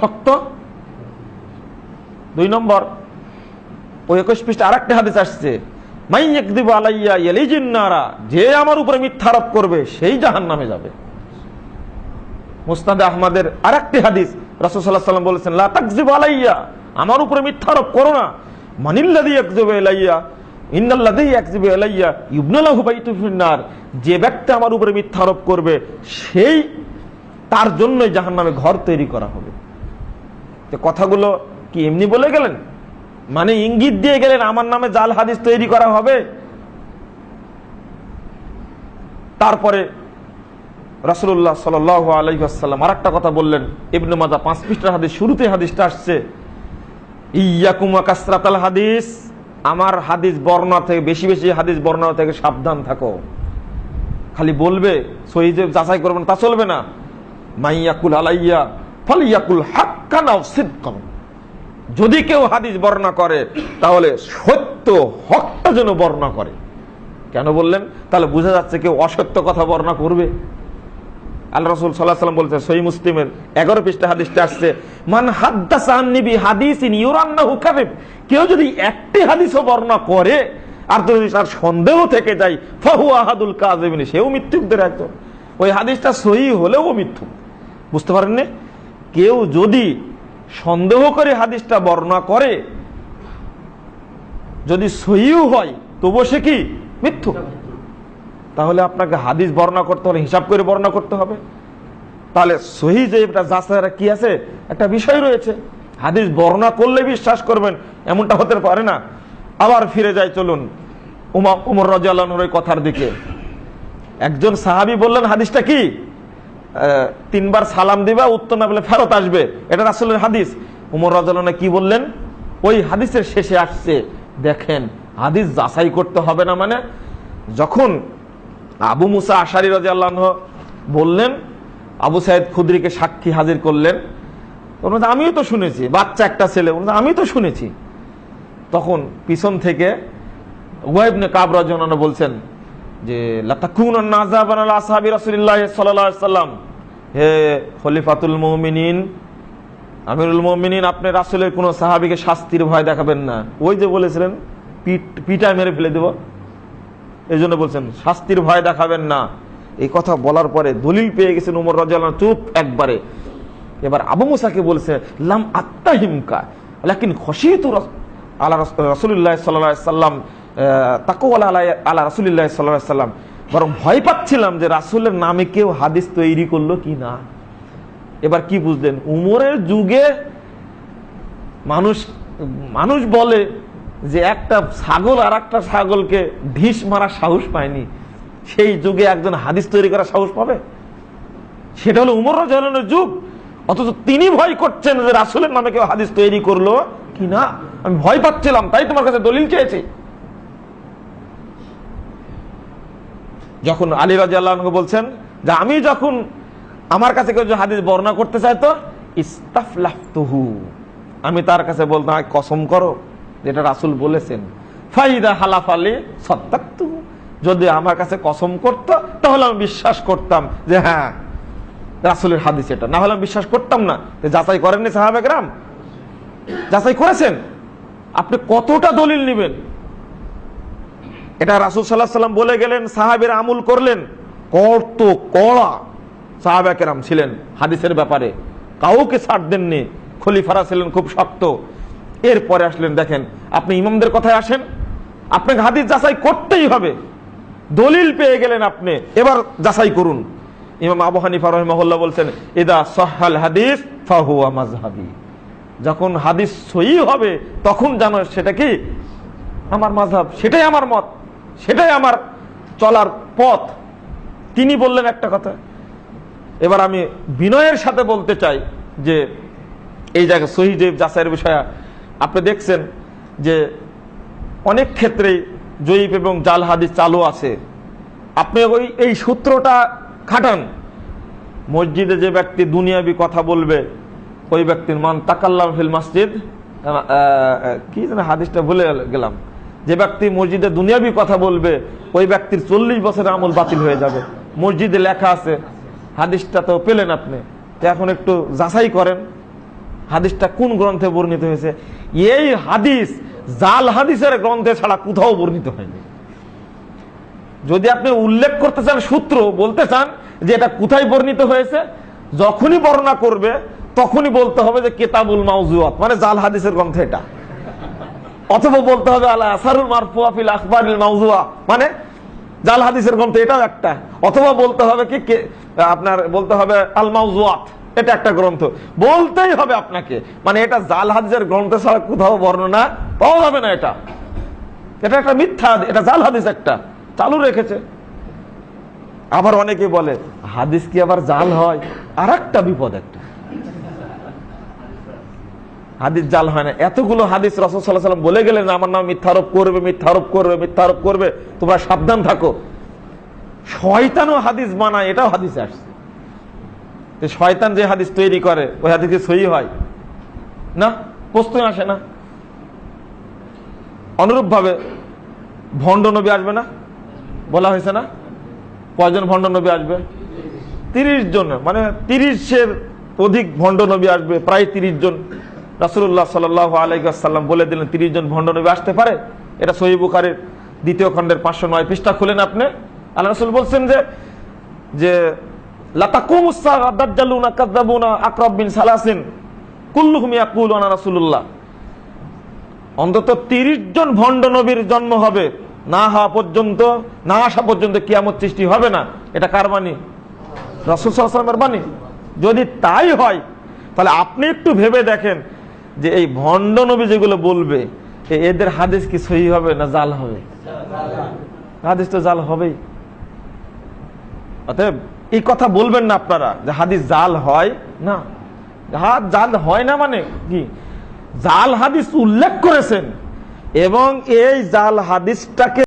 শক্ত। দুই নম্বর, ওই একুশ পৃষ্ঠে আর একটা হাদিস আসছে আলাইয়া যে আমার উপরে মিথ্যারোপ করবে, সেই জাহান নামে যাবে আহমদের আর একটি হাদিস সাল্লাম বলেছেন, লা তাকজিব আলাইয়া আমার উপরে মিথ্যারোপ করো না। ইন্নাল্লাযী ইয়াকজিবু আলাইয়া ইবনালাহু বাইতু যে ব্যক্তি আমার উপরে মিথ্যারোপ করবে, সেই, তার জন্যই জাহান্নামে ঘর তৈরি করা হবে। তো কথাগুলো কি এমনি বলে গেলেন? মানে ইঙ্গিত দিয়ে গেলেন আমার নামে জাল হাদিস তৈরি করা হবে? তারপরে রাসুল্লাহ সাল আলহাম আর একটা কথা বললেন, ইবনে মাজা পাঁচ পৃষ্ঠার হাদিস, শুরুতে হাদিসটা আসছে। ইয়াকুমা কাসরাতাল হাদিস আমার হাদিস বর্ণনা থেকে, বেশি বেশি হাদিস বর্ণনা থেকে সাবধান থাকো। খালি বলবে, সহি যে যাচাই করবেন তা চলবে না। মাইয়াকুল আলাইয়া ফল ইয়াকুল হাক্কানা সিদ্কান যদি কেউ হাদিস বর্ণনা করে, তাহলে সত্য হকটা যেন বর্ণনা করে। কেন বললেন? তাহলে বোঝা যাচ্ছে কেউ অসত্য কথা বর্ণনা করবে। আল্লাহ রসুল সাল্লাহ সাল্লাম বলছে সহি মুসলিমের এগারো পৃষ্ঠা হাদিসটা আসছে, মান হাদ্দাসান নিবি হাদিস ইন ইউরান্না হুকারিব কেউ যদি একটি হাদিসও বর্ণনা করে, আর যদি তার সন্দেহ থেকে যায় ফাহু আহাদুল কাজেবিনী সেও মৃত্যুকদের একজন ওই হাদিসটা সহি হলেও মিথ্যু বুঝতে পারেননি? কেউ যদি সন্দেহ করে হাদিসটা বর্ণনা করে, যদি সহিও হয়, তবুও সে কি? মিথ্যু। তাহলে আপনাকে হাদিস বর্ণনা করতে হলে, হিসাব করে বর্ণনা করতে হবে। তাহলে সহি যে এটা যাচাইরা কি আছে? একটা বিষয় রয়েছে। হাদিস বর্ণনা করলে বিশ্বাস করবেন, এমনটা হতে পারে না। আবার ফিরে যায় চলুন। উমা উমর রাজানোর ওই কথার দিকে। একজন সাহাবি বললেন, হাদিসটা কি? তিনবার সালাম দিবা, উত্তর না বলে ফেরত আসবে। এটা আসলে হাদিস। উমর রাজালনে কি বললেন? ওই হাদিসের শেষে আসছে, দেখেন, হাদিস যাচাই করতে হবে না মানে যখন আবু মুসা আশারি রাজা বললেন, আবু সাইদ খুদ্রিকে সাক্ষী হাজির করলেন মধ্যে আমিও তো শুনেছি, বাচ্চা একটা ছেলে। আমি তো শুনেছি। তখন পিছন থেকে ওয়াইবনে কাবরা জনানো বলছেন যে আসহাবি রাসূলুল্লাহ সাল্লাম। হে খলিফাতুল মুমিনিন, আমিরুল মুমিনিন, আপনি রাসূলের কোন সাহাবীকে শাস্তির ভয় দেখাবেন না। ওই যে বলেছিলেন পিট পিটায় মেরে ফেলে দেব। এই জন্য বলছেন, শাস্তির ভয় দেখাবেন না। এই কথা বলার পরে দলিল পেয়ে গেছেন উমর রাজিয়াল্লাহ চুপ একবারে। এবার আবু মুসাকে বলছে, লাম আত্মাহিমকা লাকিন খসিতু আল্লাহ রসুল্লাহ সাল্লাহ সাল্লাম তাকু আল্লাহ আল্লাহ রসুল্লাহ সাল্লাহ সাল্লাম। বরং ভয় পাচ্ছিলাম যে রাসুলের নামে কেউ হাদিস তৈরি করল কি না। এবার কি বুঝলেন? উমরের যুগে মানুষ মানুষ বলে যে একটা ছাগল আর একটা ছাগলকে ঢিস মারার সাহস পায়নি। সেই যুগে একজন হাদিস তৈরি করার সাহস পাবে? সেটা হলো উমর রাজানের যুগ। অথচ তিনি ভয় করছেন যে রাসুলের নামে কেউ হাদিস তৈরি করল কি না? আমি ভয় পাচ্ছিলাম, তাই তোমার কাছে দলিল চেয়েছি। যখন আলী রাজি বলছেন যে আমি যখন আমার কাছে কেউ হাদিস বর্ণনা করতে চাই তো ইস্তাফলাফতুহু, আমি তার কাছে বলতাম, "আয়, কসম করো যেটা রাসুল বলেছেন। ফাইদা হালাফ আলী সত্তাক্তুহু যদি আমার কাছে কসম করতো, তাহলে আমি বিশ্বাস করতাম যে হ্যাঁ রাসুলের হাদিস এটা। না হলে আমি বিশ্বাস করতাম না যে যাচাই করেননি সাহাবেকরাম যাচাই করেছেন? আপনি কতটা দলিল নেবেন? এটা রাসুল সাল্লাহ সাল্লাম বলে গেলেন, সাহাবের আমল করলেন। কত কড়া। সাহাবেকেরাম ছিলেন হাদিসের ব্যাপারে। কাউকে ছাড় দেননি। খলিফারা ছিলেন খুব শক্ত। এরপরে আসলেন, দেখেন, আপনি ইমামদের কথায় আসেন। আপনাকে হাদিস যাচাই করতেই হবে। দলিল পেয়ে গেলেন আপনি। এবার যাচাই করুন। ইমাম আবু হানিফা রহমহল্লা বলছেন এদা সহাল হাদিস ফাহুয়া মাজহাবি যখন হাদিস সই হবে, তখন জানো সেটা কি? আমার মাঝহাব সেটাই আমার মত। সেটাই আমার চলার পথ। তিনি বললেন একটা কথা। এবার আমি বিনয়ের সাথে বলতে চাই যে, এই জায়গায় যে যাচাইয়ের বিষয়ে, আপনি দেখছেন যে অনেক ক্ষেত্রেই জয়ীব এবং জাল হাদিস চালু আছে। আপনি ওই, এই সূত্রটা খাটান। মসজিদে যে ব্যক্তি দুনিয়াবি কথা বলবে, ওই ব্যক্তির মান তাকাল্লাম ফিল মসজিদ। কি যেন হাদিসটা ভুলে গেলাম। যে ব্যক্তি মসজিদে দুনিয়াবি কথা বলবে, ওই ব্যক্তির চল্লিশ বছরের আমল বাতিল হয়ে যাবে। মসজিদে লেখা আছে, হাদিসটা তো পেলেন আপনি। এখন একটু যাচাই করেন, হাদিসটা কোন গ্রন্থে বর্ণিত হয়েছে? এই হাদিস, জাল হাদিসের গ্রন্থে ছাড়া কোথাও বর্ণিত হয়নি। যদি আপনি উল্লেখ করতে চান, সূত্র বলতে চান যে এটা কোথায় বর্ণিত হয়েছে, যখনই বর্ণনা করবে, তখনই বলতে হবে যে কেতাবুল মাউজুয়াত মানে জাল হাদিসের গ্রন্থ এটা। অথবা বলতে হবে আসারুল মারফুয়া ফিল মানে জাল হাদিসের গ্রন্থ এটাও একটা। অথবা বলতে হবে কি আপনার বলতে হবে, আল মাউজুয়াত। এটা একটা গ্রন্থ। বলতেই হবে আপনাকে। মানে এটা জাল হাদিসের গ্রন্থ ছাড়া কোথাও বর্ণনা পাওয়া যাবে না এটা। এটা একটা মিথ্যা এটা জাল হাদিস একটা। চালু রেখেছে। আবার অনেকে বলে, হাদিস কি আবার জাল হয়? আর একটা বিপদ একটা। হাদিস জাল হয় না। এতগুলো হাদিস রসদ সাল্লাহ বলে গেলেন, আমার নাম মিথ্যারোপ করবে মিথ্যারোপ করবে মিথ্যারোপ করবে, তোমরা সাবধান থাকো। শয়তানও হাদিস বানায়, এটাও হাদিসে আসছে। শয়তান যে হাদিস তৈরি করে, ওই হাদিস সহি হয়? না, প্রশ্নই আসে না। অনুরূপ ভাবে ভণ্ড নবী আসবে না? বলা হয়েছে না? কয়জন ভণ্ড নবী আসবে? তিরিশ জন। মানে তিরিশের অধিক ভণ্ড নবী আসবে, প্রায় তিরিশ জন। রাসুল্লাহ সাল আলাইসাল্লাম বলে দিলেন, তিরিশ জন ভণ্ড নবী আসতে পারে? এটা সহি বুখারের দ্বিতীয় খণ্ডের পাঁচশো নয় পৃষ্ঠা খুলেন আপনি। আল্লাহ রসুল বলছেন যে যে অন্তত তিরিশ জন ভণ্ড নবীর জন্ম হবে, না হওয়া পর্যন্ত, না আসা পর্যন্ত কিয়ামত সৃষ্টি হবে না। এটা কার বাণী? রসুল সাল্লামের বাণী। যদি তাই হয়, তাহলে আপনি একটু ভেবে দেখেন যে এই ভণ্ড নবী যেগুলো বলবে এদের হাদিস কি সহি হবে না জাল হবে? হাদিস তো জাল হবেই। অতএব এই কথা বলবেন না আপনারা, যে হাদিস জাল হয় না। হাদ জাল হয় না মানে কি? জাল হাদিস উল্লেখ করেছেন এবং এই জাল হাদিসটাকে